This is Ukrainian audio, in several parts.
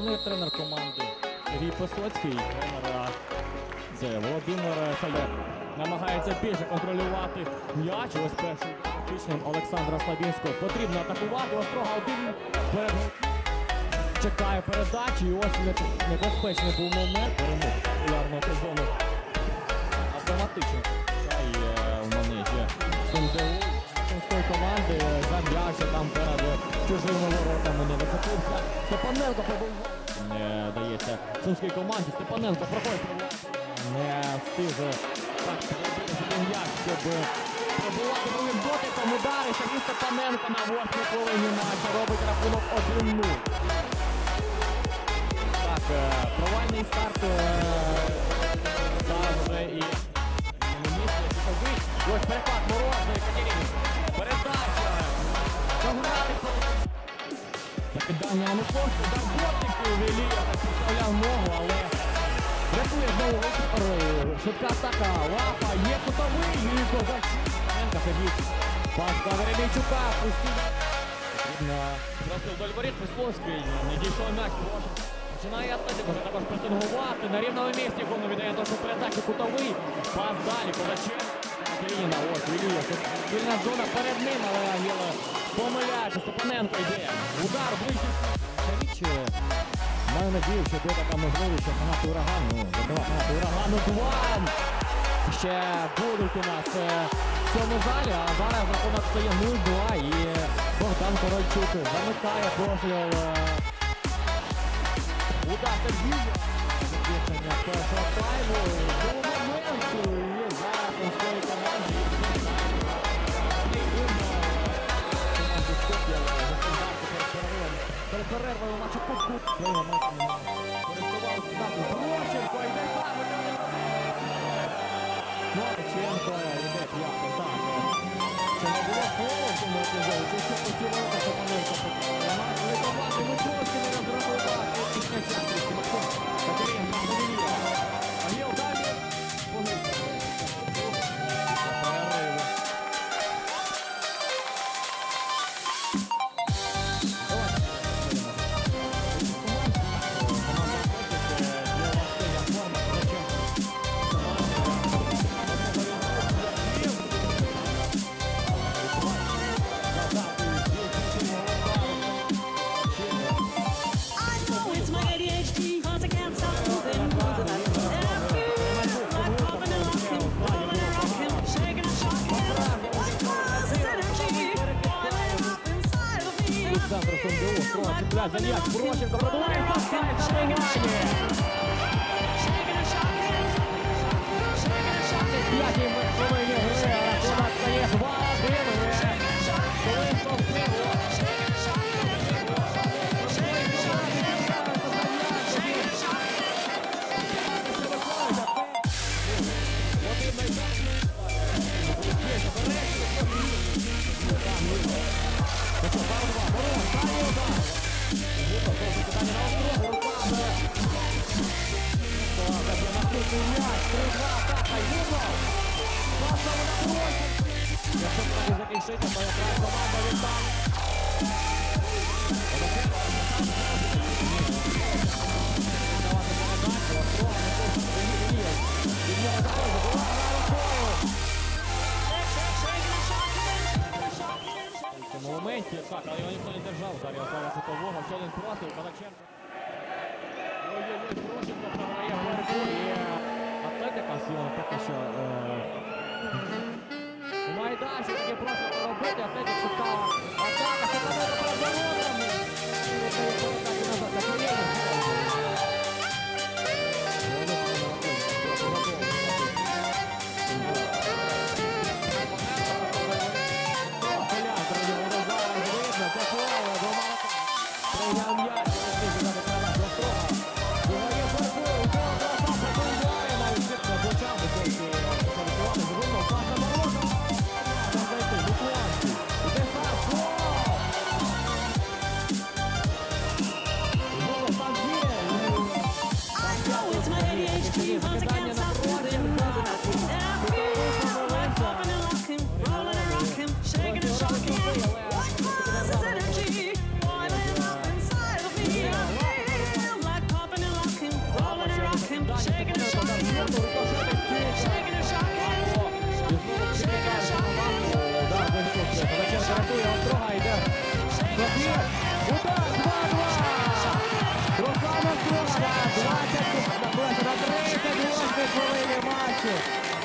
Головний тренер команди Сергій Песоцький, тренер це Володимир Соляр. Намагається більше контролювати м'яч. Ось першим тичним Олександра Слабінського. Потрібно атакувати. Острога один перед чекає передачі. І ось небезпечний був момент. Перемог популярного сезону. Автоматично. Чай е, в манежі СНДУ. Сумської команди е, за м'яч там перед чужими воротами не викотився. Степаненко пробив. Не дається сумській команді. Степаненко проходить. Не встиг е, так м'яч, щоб пробувати другим дотиком. Удари. Сергій Степаненко на восьмій хвилині матча робить рахунок 1-0. Так, е, провальний старт е, зараз і На кошти. Дар Бортник Велія так підставляв ногу, але рятує знову Віктор. Швидка атака. Лапа. Є кутовий. І Козаченка Сергій. Паска Веремійчука. Пустив. Просто вдоль воріт Весловський. Не дійшов м'яч. Прошу. Починає Атлетико вже також пресингувати. На рівному місці Гону віддає нашу передачу кутовий. Пас далі. Козаченко. Ось Вілія. Вільна зона перед ним, але Ангела помиляється. Степаненко йде. Удар ближче. Маю надію, що буде така можливість, що фанати урагану. Ну, фанати урагану. Два. Ще будуть у нас е, в цьому залі, а зараз рахунок стає 0-2 і Богдан Корольчук замикає постріл. е, Удар Сергія. Закінчення першого тайму. До моменту. Прощенко йде сам. Марченко йде п'ятий. Так. Це не було фолу в цьому епізоді. Чи ще поцілунка Степаненко потрапила. Команди Мичовський не розрахував. Після часу. Катерина Павловія. строго цепляє за м'яч. Прощенко моменті, так, але його ніхто не держав, удар Ярослава Сутового, ще один простір, Кадаченко. Ой-ой-ой, Прощенко програє боротьбу І Атлетика сьогодні поки що е, у майданчику просто робити, Атлетик шукав атака, Степаненко перед воротами. І віддає передачу назад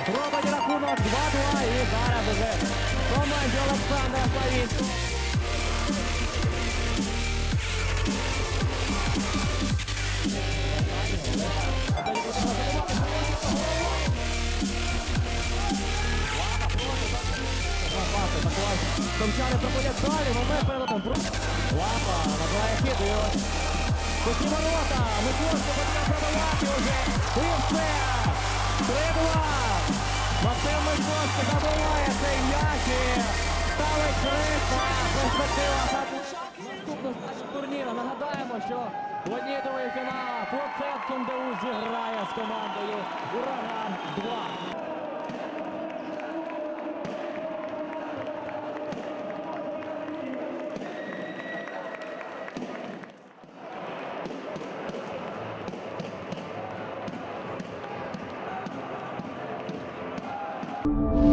Робить рахунок 2-2 і зараз уже команді Олександра Славінського. Також. Домчани проходять далі, момент перелетом. Лапа, набирає хід і ось. Такі ворота, Микошко потрібно пробивати вже. І все. 3-2. Максим Микошко забиває цей м'яч і ставить крик на перспектива. Наступну стадію турніру. Нагадаємо, що в одній другій фінала Флоцет Сундеу зіграє з командою Ураган 2. you